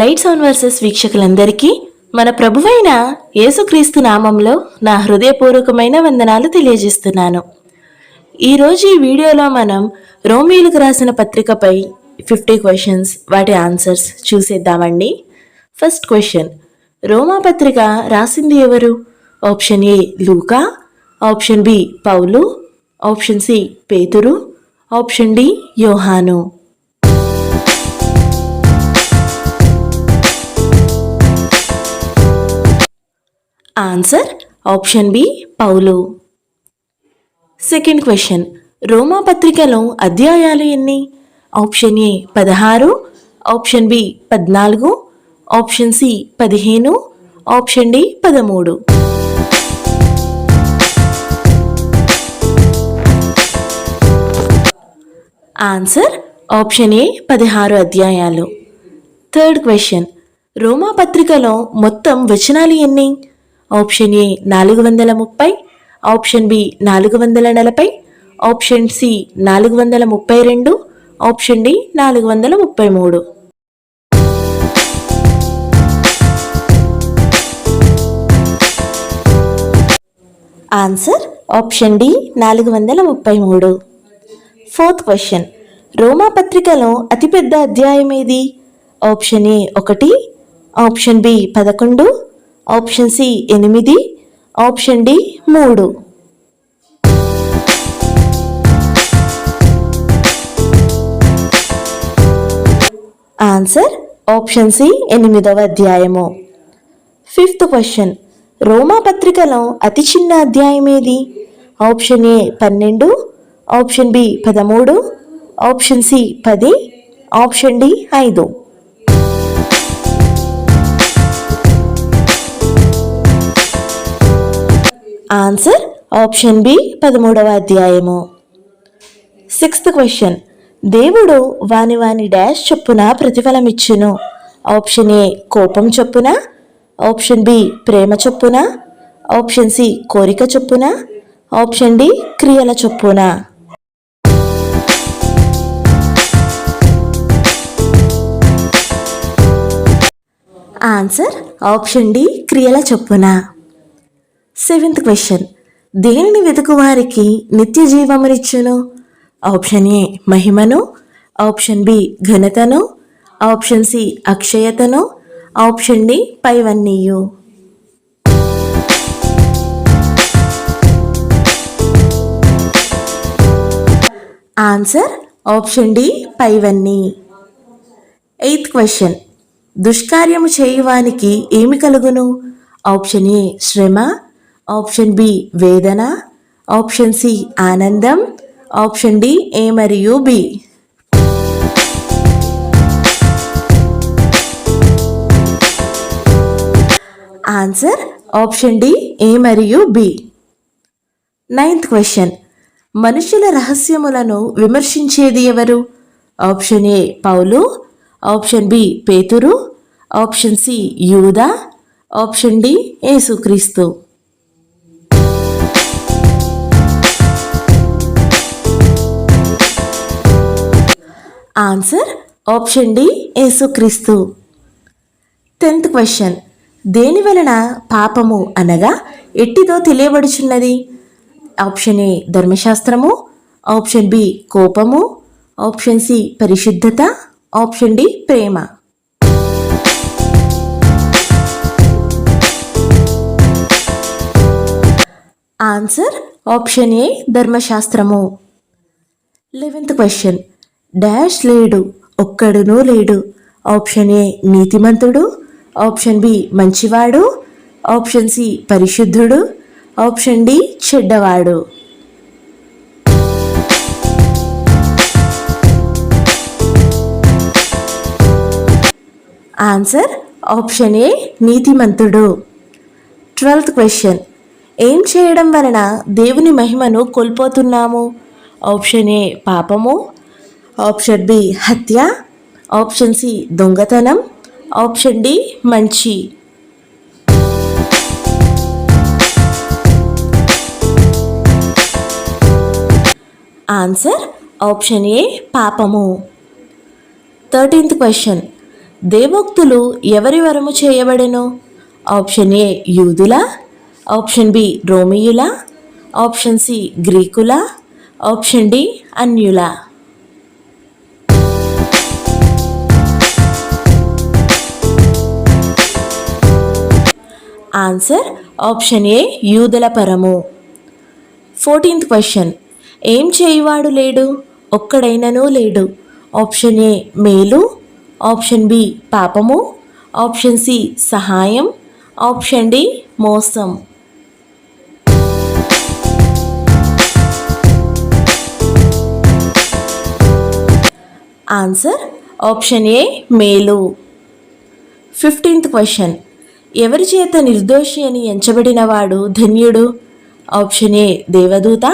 Lights on versus వీక్షకులందరికీ మన ప్రభువైన యేసుక్రీస్తు నామంలో నా హృదయపూర్వకమైన వందనాలు తెలియజేస్తున్నాను. ఈరోజు ఈ వీడియోలో మనం రోమీలకు రాసిన పత్రికపై ఫిఫ్టీ క్వశ్చన్స్ వాటి ఆన్సర్స్ చూసేద్దామండి. ఫస్ట్ క్వశ్చన్ రోమా పత్రిక రాసింది ఎవరు? ఆప్షన్ ఏ లూకా. ఆప్షన్ బి పౌలు. ఆప్షన్ సి పేతురు. ఆప్షన్ డి యోహాను. ఆన్సర్ ఆప్షన్ బి పౌలు సెకండ్ క్వశ్చన్ రోమా పత్రికలో అధ్యాయాలు ఎన్ని? ఆప్షన్ ఏ పదహారు. ఆప్షన్ బి పద్నాలుగు. ఆప్షన్ సి పదిహేను. ఆప్షన్ డి పదమూడు. ఆన్సర్ ఆప్షన్ ఏ పదహారు అధ్యాయాలు. థర్డ్ క్వశ్చన్ రోమా పత్రికలో మొత్తం వచనాలు ఎన్ని? ఆప్షన్ ఏ నాలుగు వందల ముప్పై ఆప్షన్ బి నాలుగు వందల నలభై ఆప్షన్ సి నాలుగు వందల ముప్పై రెండు ఆప్షన్ డి నాలుగు వందల ముప్పై మూడు. ఆన్సర్ ఆప్షన్ డి నాలుగు వందల ముప్పై మూడు. ఫోర్త్ క్వశ్చన్ రోమా పత్రికలో అతిపెద్ద అధ్యాయం ఏది? ఆప్షన్ ఏ ఒకటి ఆప్షన్ బి పదకొండు ఆప్షన్ సి ఎనిమిది ఆప్షన్ డి మూడు. ఆన్సర్ ఆప్షన్ సి ఎనిమిదవ అధ్యాయము. Fifth question. రోమా పత్రికలో అతి చిన్న అధ్యాయం ఏది? ఆప్షన్ ఏ పన్నెండు ఆప్షన్ బి పదమూడు ఆప్షన్ సి పది ఆప్షన్ డి ఐదు. ఆన్సర్ ఆప్షన్ బి పదమూడవ అధ్యాయము. సిక్స్త్ క్వశ్చన్ దేవుడు వాని వాని డాష్ చొప్పున ప్రతిఫలమిచ్చును. ఆప్షన్ ఏ కోపం చొప్పున. ఆప్షన్ బి ప్రేమ చొప్పున. ఆప్షన్ సి కోరిక చొప్పున. ఆప్షన్ డి క్రియల చొప్పున. ఆన్సర్ ఆప్షన్ డి క్రియల చొప్పున. Seventh question. దేనిని వెతుకు వారికి నిత్య జీవమునిచ్చును? ఆప్షన్ ఏ మహిమను. ఆప్షన్ బి ఘనతను. ఆప్షన్ సి అక్షయతను. ఆప్షన్ డి పైవన్నీయు. ఆన్సర్ ఆప్షన్ డి పైవన్నీ. Eighth question. దుష్కార్యము చేయువానికి ఏమి కలుగును? ఆప్షన్ ఏ శ్రమ. ఆప్షన్ బి వేదన ఆప్షన్ సి ఆనందం ఆప్షన్ డి ఏ మరియు B. Answer option D A మరియు బి. Ninth question. మనుషుల రహస్యములను విమర్శించేది ఎవరు? ఆప్షన్ ఏ పౌలు ఆప్షన్ బి పేతురు ఆప్షన్ సి యూదా ఆప్షన్ డి యేసుక్రీస్తు. ఆన్సర్ ఆప్షన్ డి యేసుక్రీస్తు. Tenth question. దేని వలన పాపము అనగా ఎట్టిదో తెలియబడుచున్నది? ఆప్షన్ ఏ ధర్మశాస్త్రము. ఆప్షన్ బి కోపము. ఆప్షన్ సి పరిశుద్ధత. ఆప్షన్ డి ప్రేమ. ఆన్సర్ ఆప్షన్ ఏ ధర్మశాస్త్రము. Eleventh question. డాష్ లేడు ఒక్కడునూ లేడు. ఆప్షన్ ఏ నీతిమంతుడు ఆప్షన్ బి మంచివాడు ఆప్షన్ సి పరిశుద్ధుడు ఆప్షన్ డి చెడ్డవాడు. ఆన్సర్ ఆప్షన్ ఏ నీతిమంతుడు. Twelfth question. ఏం చేయడం వలన దేవుని మహిమను కోల్పోతున్నాము? ఆప్షన్ ఏ పాపము ఆప్షన్ బి హత్య ఆప్షన్ సి దొంగతనం ఆప్షన్ డి మంచి. ఆన్సర్ ఆప్షన్ ఏ పాపము. Thirteenth question. దేవోక్తులు ఎవరి వరము చేయబడెను? ఆప్షన్ ఏ యూదుల ఆప్షన్ బి రోమియుల ఆప్షన్ సి గ్రీకుల ఆప్షన్ డి అన్యుల. ఆన్సర్ ఆప్షన్ ఏ యూదుల పరము. ఫోర్టీన్త్ క్వశ్చన్ ఏం చేయువాడు లేడు? ఒక్కడైననూ లేడు. ఆప్షన్ ఏ మేలు. ఆప్షన్ బి పాపము. ఆప్షన్ సి సహాయం. ఆప్షన్ డి మోసం. ఆన్సర్ ఆప్షన్ ఏ మేలు. ఫిఫ్టీన్త్ క్వశ్చన్ ఎవరి చేత నిర్దోషి అని ఎంచబడినవాడు ధన్యుడు? ఆప్షన్ ఏ దేవదూత.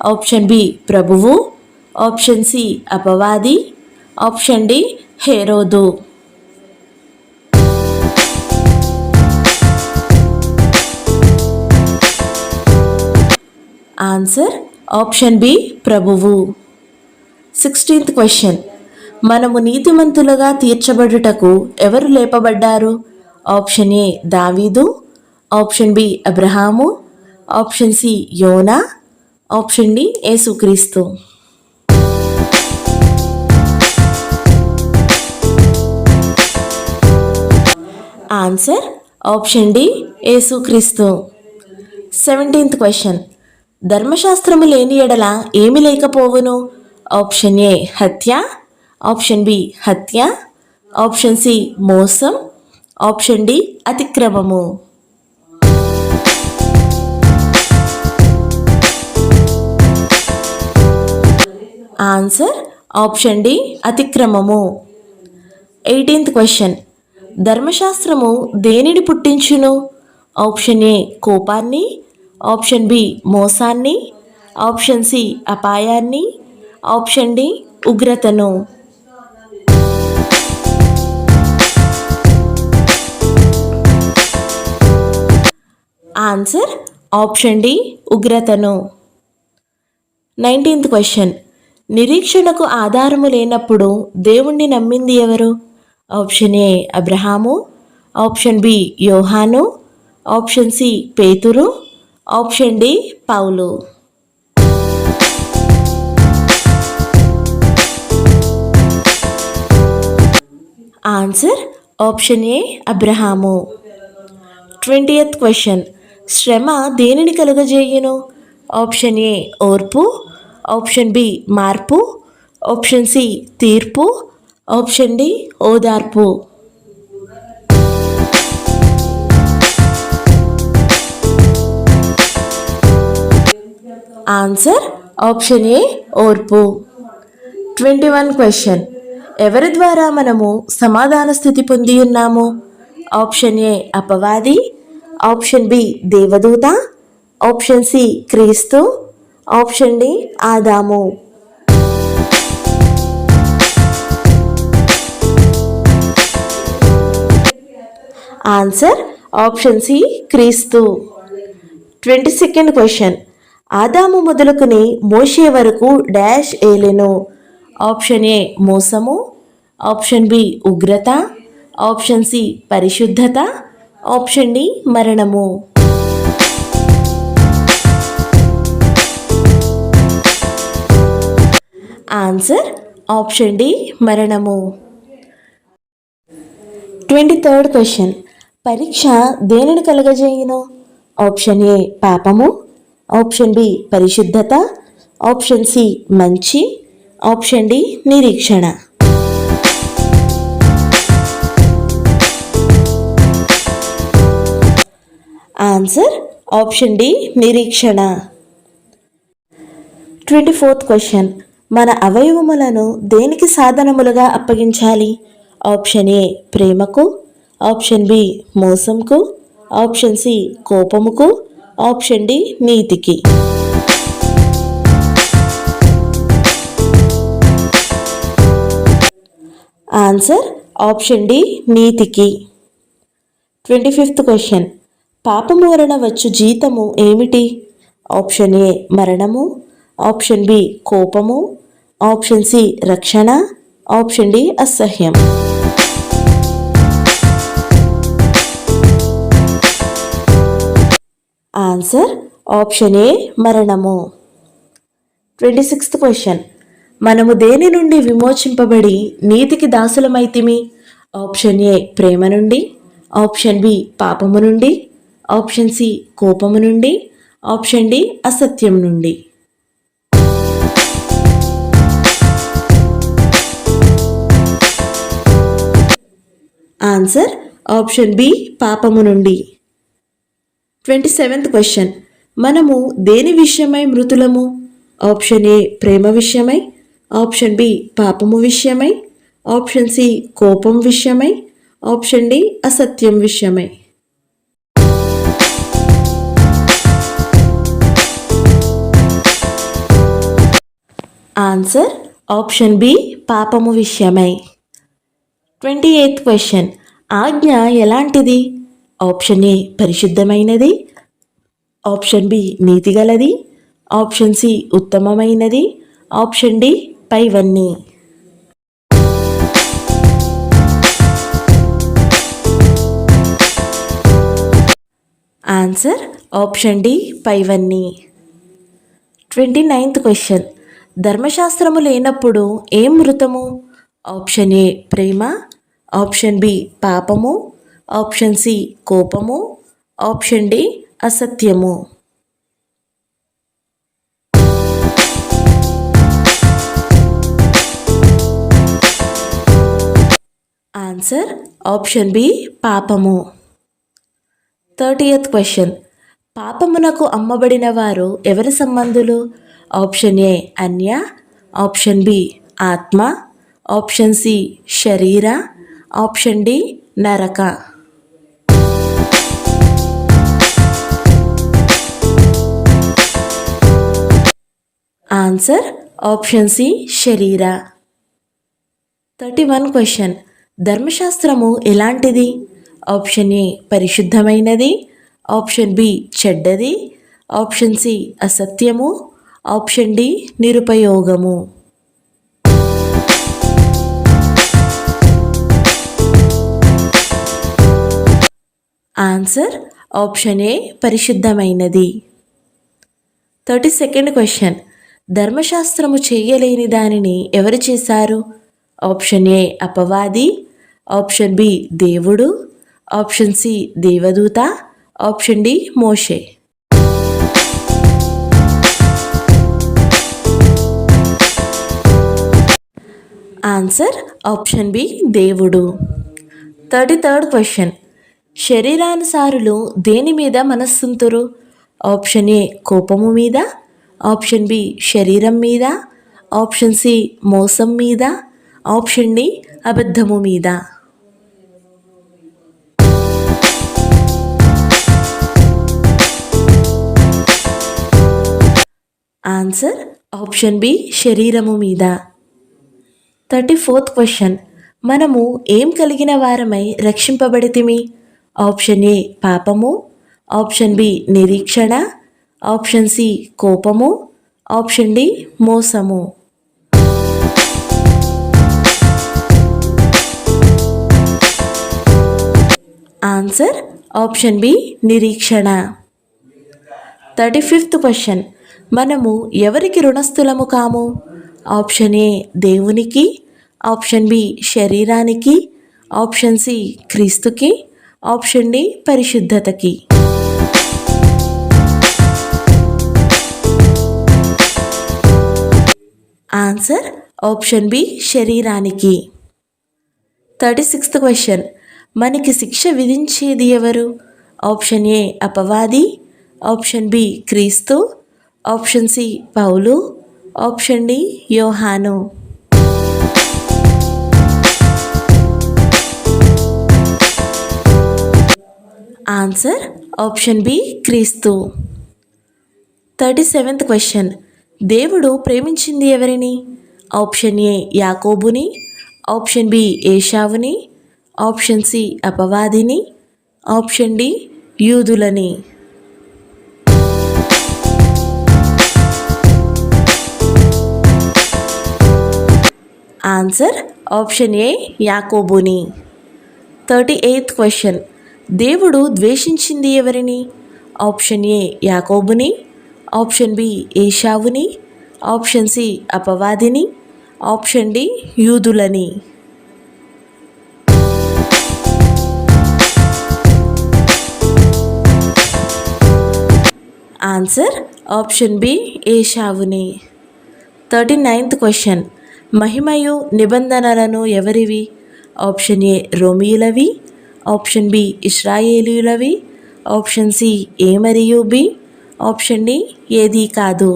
ఆప్షన్ బి ప్రభువు. ఆప్షన్ సి అపవాది. ఆప్షన్ డి హేరోదు. ఆన్సర్ ఆప్షన్ బి ప్రభువు. సిక్స్టీన్త్ క్వశ్చన్ మనము నీతిమంతులుగా తీర్చబడుటకు ఎవరు లేపబడ్డారు? ఆప్షన్ ఏ దావీదు ఆప్షన్ బి అబ్రహాము ఆప్షన్ సి యోనా ఆప్షన్ డి యేసుక్రీస్తు ఆన్సర్ ఆప్షన్ డి యేసుక్రీస్తు సెవెంటీన్త్ క్వశ్చన్ ధర్మశాస్త్రము లేని ఎడల ఏమి లేకపోవును? ఆప్షన్ ఏ హత్య. ఆప్షన్ బి హత్య. ఆప్షన్ సి మోసం. ఆప్షన్ డి అతిక్రమము. Answer option D అతిక్రమము. Eighteenth question. ధర్మశాస్త్రము దేనిని పుట్టించును? ఆప్షన్ ఏ కోపాన్ని. ఆప్షన్ బి మోసాన్ని. ఆప్షన్ సి అపాయాన్ని. ఆప్షన్ డి ఉగ్రతను. ఆన్సర్ ఆప్షన్ డి ఉగ్రతను. Nineteenth question. నిరీక్షణకు ఆధారము లేనప్పుడు దేవుణ్ణి నమ్మింది ఎవరు? ఆప్షన్ ఏ అబ్రహాము. ఆప్షన్ బి యోహాను. ఆప్షన్ సి పేతురు. ఆప్షన్ డి పౌలు. Answer option A Abraham. Twentieth question. శ్రమ దేనిని కలుగజేయును? ఆప్షన్ ఏ ఓర్పు. ఆప్షన్ బి మార్పు. ఆప్షన్ సి తీర్పు. ఆప్షన్ డి ఓదార్పు. ఆన్సర్ ఆప్షన్ ఏ ఓర్పు. Twenty one question. ఎవరి ద్వారా మనము సమాధాన స్థితి పొంది ఉన్నాము? ఆప్షన్ ఏ అపవాది. ఆప్షన్ బి దేవదూత ఆప్షన్ సి క్రీస్తు ఆప్షన్ డి ఆదాము. ఆన్సర్ ఆప్షన్ సి క్రీస్తు. Twenty second question. ఆదాము మొదలుకుని మోసే వరకు డాష్ ఏలెను. ఆప్షన్ ఏ మోసము ఆప్షన్ బి ఉగ్రత ఆప్షన్ సి పరిశుద్ధత ఆప్షన్ డి మరణము. ఆన్సర్ ఆప్షన్ డి మరణము. Twenty third question. పరీక్ష దేనిని కలగజేయును? ఆప్షన్ ఏ పాపము ఆప్షన్ బి పరిశుద్ధత ఆప్షన్ సి మంచి ఆప్షన్ డి నిరీక్షణ. ఆన్సర్ ఆప్షన్ డి నిరీక్షణ. Twenty fourth question. మన అవయవములను దేనికి సాధనములుగా అప్పగించాలి? ఆప్షన్ ఏ ప్రేమకు ఆప్షన్ బి మోసంకు ఆప్షన్ సి కోపముకు ఆప్షన్ డి నీతికి. ఆన్సర్ ఆప్షన్ డి నీతికి. Twenty fifth question. పాపము వలన వచ్చు జీతము ఏమిటి? ఆప్షన్ ఏ మరణము. ఆప్షన్ బి కోపము. ఆప్షన్ సి రక్షణ. ఆప్షన్ డి అసహ్యం. ఆన్సర్ ఆప్షన్ ఏ మరణము. Twenty sixth question. మనము దేని నుండి విమోచింపబడి నీతికి దాసులమైతిమి? ఆప్షన్ ఏ ప్రేమ నుండి. ఆప్షన్ బి పాపము నుండి. ఆప్షన్ సి కోపము నుండి ఆప్షన్ డి అసత్యం నుండి. ఆన్సర్ ఆప్షన్ బి పాపము నుండి. Twenty seventh question. మనము దేని విషయమై మృతులము? ఆప్షన్ ఏ ప్రేమ విషయమై ఆప్షన్ బి పాపము విషయమై ఆప్షన్ సి కోపం విషయమై ఆప్షన్ డి అసత్యం విషయమై. ఆన్సర్ ఆప్షన్ బి పాపము విషయమై. Twenty eighth question. ఆజ్ఞ ఎలాంటిది? ఆప్షన్ ఏ పరిశుద్ధమైనది. ఆప్షన్ బి నీతిగలది. ఆప్షన్ సి ఉత్తమమైనది. ఆప్షన్ డి పైవన్నీ. ఆన్సర్ ఆప్షన్ డి పైవన్నీ. Twenty ninth question. ధర్మశాస్త్రము లేనప్పుడు ఏం మృతము? ఆప్షన్ ఏ ప్రేమ. ఆప్షన్ బి పాపము. ఆప్షన్ సి కోపము. ఆప్షన్ డి అసత్యము. ఆన్సర్ ఆప్షన్ బి పాపము. Thirtieth question. పాపమునకు అమ్మబడిన వారు ఎవరి సంబంధులు? ఆప్షన్ ఏ అన్య ఆప్షన్ బి ఆత్మ ఆప్షన్ సి శరీర ఆప్షన్ డి నరక. ఆన్సర్ ఆప్షన్ సి శరీర. Thirty one question. ధర్మశాస్త్రము ఎలాంటిది? ఆప్షన్ ఏ పరిశుద్ధమైనది ఆప్షన్ బి చెడ్డది ఆప్షన్ సి అసత్యము ఆప్షన్ డి నిరుపయోగము. Answer option A పరిశుద్ధమైనది. Thirty second question. ధర్మశాస్త్రము చేయలేని దానిని ఎవరు చేశారు? ఆప్షన్ ఏ అపవాది ఆప్షన్ బి దేవుడు ఆప్షన్ సి దేవదూత ఆప్షన్ డి మోషే. ఆన్సర్ ఆప్షన్ బి దేవుడు. Thirty third question. శరీరానుసారులు దేని మీద మనస్సుంతురు? ఆప్షన్ ఏ కోపము మీద. ఆప్షన్ బి శరీరం మీద. ఆప్షన్ సి మోసం మీద. ఆప్షన్ డి అబద్ధము మీద. ఆన్సర్ ఆప్షన్ బి శరీరము మీద. Thirty fourth question. మనము ఏం కలిగిన వారమై రక్షింపబడితిమి? ఆప్షన్ ఏ పాపము. ఆప్షన్ బి నిరీక్షణ. ఆప్షన్ సి కోపము. ఆప్షన్ డి మోసము. ఆన్సర్ ఆప్షన్ బి నిరీక్షణ. Thirty fifth question. మనము ఎవరికి రుణస్థులము కాము? ఆప్షన్ ఏ దేవునికి. ఆప్షన్ బి శరీరానికి ఆప్షన్ సి క్రీస్తుకి ఆప్షన్ డి పరిశుద్ధతకి. ఆన్సర్ ఆప్షన్ బి శరీరానికి. Thirty sixth question. మనకి శిక్ష విధించేది ఎవరు? ఆప్షన్ ఏ అపవాది ఆప్షన్ బి క్రీస్తు ఆప్షన్ సి పౌలు ఆప్షన్ డి యోహాను. ఆన్సర్ ఆప్షన్ బి క్రీస్తు. థర్టీ సెవెంత్ క్వశ్చన్ దేవుడు ప్రేమించింది ఎవరిని? ఆప్షన్ ఏ యాకోబుని. ఆప్షన్ బి ఏషావుని. ఆప్షన్ సి అపవాదిని. ఆప్షన్ డి యూదులని. ఆన్సర్ ఆప్షన్ ఏ యాకోబుని. థర్టీ ఎయిత్ క్వశ్చన్ దేవుడు ద్వేషించింది ఎవరిని? ఆప్షన్ ఏ యాకోబుని. ఆప్షన్ బి ఏషావుని. ఆప్షన్ సి అపవాదిని. ఆప్షన్ డి యూదులని. Answer option B ఏషావుని. Thirty ninth question. మహిమయు నిబంధనలను ఎవరివి? ఆప్షన్ ఏ రోమియులవి. ఆప్షన్ బి ఇస్రాయేలీలవి ఆప్షన్ సి ఏ మరియు బి ఆప్షన్ డి ఏది కాదు.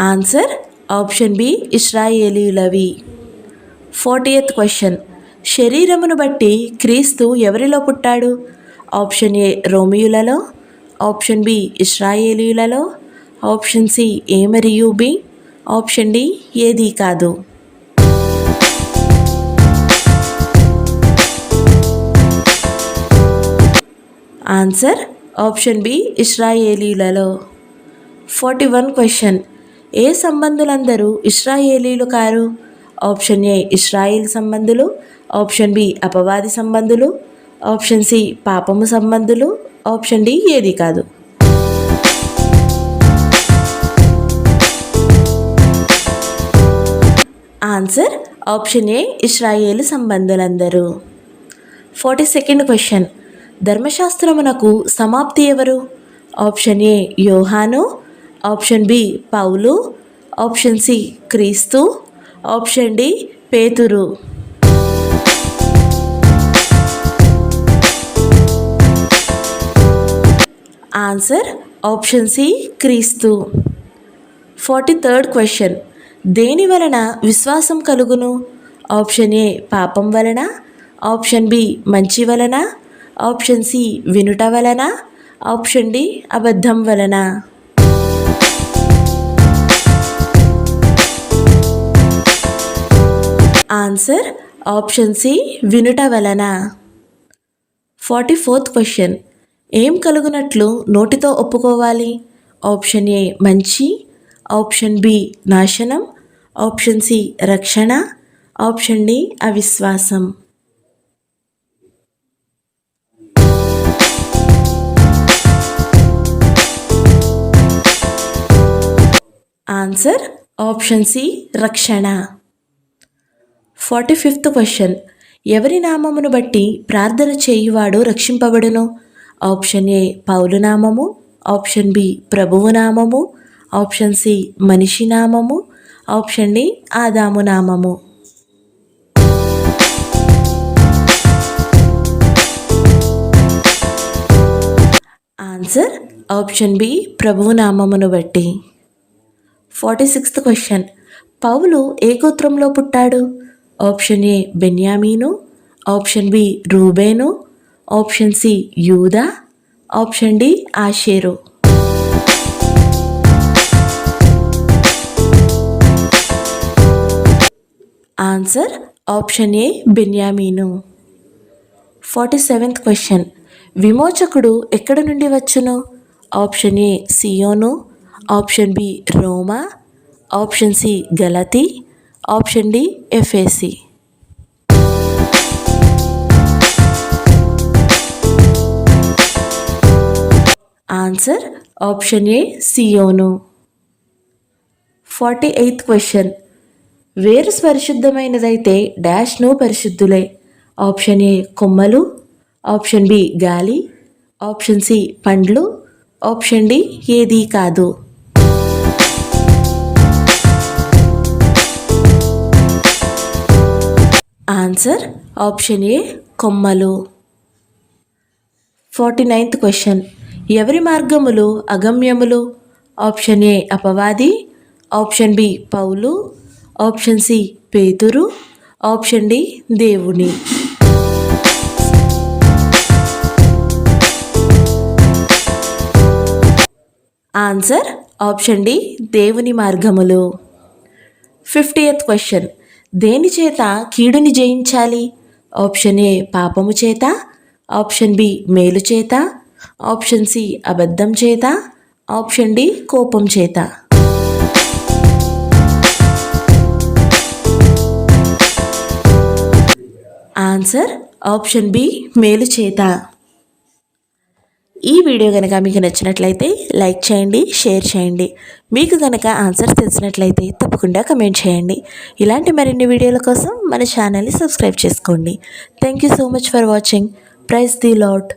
Answer option B ఇస్రాయేలీలవి. Fortieth question. శరీరమును బట్టి క్రీస్తు ఎవరిలో పుట్టాడు? ఆప్షన్ ఏ రోమియులలో ఆప్షన్ బి ఇస్రాయేలీలలో ఆప్షన్ సి ఏ మరియు బి ఆప్షన్ డి ఏది కాదు. Answer option B ఇస్రాయేలీలలో. Forty one question. ఏ సంబంధులందరూ ఇస్రాయేలీలు కారు? ఆప్షన్ ఏ ఇస్రాయిల్ సంబంధులు. ఆప్షన్ బి అపవాది సంబంధులు. ఆప్షన్ సి పాపము సంబంధులు. ఆప్షన్ డి ఏది కాదు. ఆన్సర్ ఆప్షన్ ఏ ఇస్రాయేల్ సంబంధులందరూ. Forty second question. ధర్మశాస్త్రమునకు సమాప్తి ఎవరు? ఆప్షన్ ఏ యోహాను. ఆప్షన్ బి పౌలు. ఆప్షన్ సి క్రీస్తు. ఆప్షన్ డి పేతురు. ఆన్సర్ ఆప్షన్ సి క్రీస్తు. Forty third question. దేని వలన విశ్వాసం కలుగును? ఆప్షన్ ఏ పాపం వలన ఆప్షన్ బి మంచి వలన ఆప్షన్ సి వినుట వలన ఆప్షన్ డి అబద్ధం వలన. ఆన్సర్ ఆప్షన్ సి వినుట వలన. Forty fourth question. ఏం కలుగునట్లు నోటితో ఒప్పుకోవాలి? ఆప్షన్ ఏ మంచి ఆప్షన్ బి నాశనం ఆప్షన్ సి రక్షణ ఆప్షన్ డి అవిశ్వాసం. ఆన్సర్ ఆప్షన్ సి రక్షణ. Forty fifth question. ఎవరి నామమును బట్టి ప్రార్థన చేయువాడు రక్షింపబడును? ఆప్షన్ ఏ పౌలు నామము ఆప్షన్ బి ప్రభువు నామము ఆప్షన్ సి మనిషి నామము ఆప్షన్ డి ఆదాము నామము. ఆన్సర్ ఆప్షన్ బి ప్రభువు నామమును బట్టి. Forty sixth question. పౌలు ఏ గోత్రంలో పుట్టాడు? ఆప్షన్ ఏ బెన్యామీను ఆప్షన్ బి రూబేను ఆప్షన్ సి యూదా ఆప్షన్ డి ఆషేరు. ఆన్సర్ ఆప్షన్ ఏ బెన్యామీను ఫార్టీ సెవెంత్ క్వశ్చన్ విమోచకుడు ఎక్కడ నుండి వచ్చును? ఆప్షన్ ఏ సియోను ఆప్షన్ బి రోమా ఆప్షన్ సి గలతి ఆప్షన్ డి ఎఫ్ఏసి ఆన్సర్ ఆప్షన్ ఏ సియోను ఫార్టీ ఎయిత్ క్వశ్చన్ వేరు పరిశుద్ధమైనదైతే డాష్ను పరిశుద్ధులే. ఆప్షన్ ఏ కొమ్మలు ఆప్షన్ బి గాలి ఆప్షన్ సి పండ్లు ఆప్షన్ డి ఏది కాదు. ఆన్సర్ ఆప్షన్ ఏ కొమ్మలు. Forty ninth question. ఎవరి మార్గములు అగమ్యములు? ఆప్షన్ ఏ అపవాది ఆప్షన్ బి పౌలు ఆప్షన్ సి పేతురు ఆప్షన్ డి దేవుని. ఆన్సర్ ఆప్షన్ డి దేవుని మార్గములు. Fiftieth question. దేని చేత కీడుని జయించాలి? ఆప్షన్ ఏ పాపము చేత ఆప్షన్ బి మేలు చేత ఆప్షన్ సి అబద్ధం చేత ఆప్షన్ డి కోపం చేత. ఆన్సర్ ఆప్షన్ బి మేలు చేత. ఈ వీడియో కనుక మీకు నచ్చినట్లయితే లైక్ చేయండి షేర్ చేయండి. మీకు కనుక ఆన్సర్స్ తెలిసినట్లయితే తప్పకుండా కమెంట్ చేయండి. ఇలాంటి మరిన్ని వీడియోల కోసం మన ఛానల్ని సబ్స్క్రైబ్ చేసుకోండి. Thank you so much for watching praise the Lord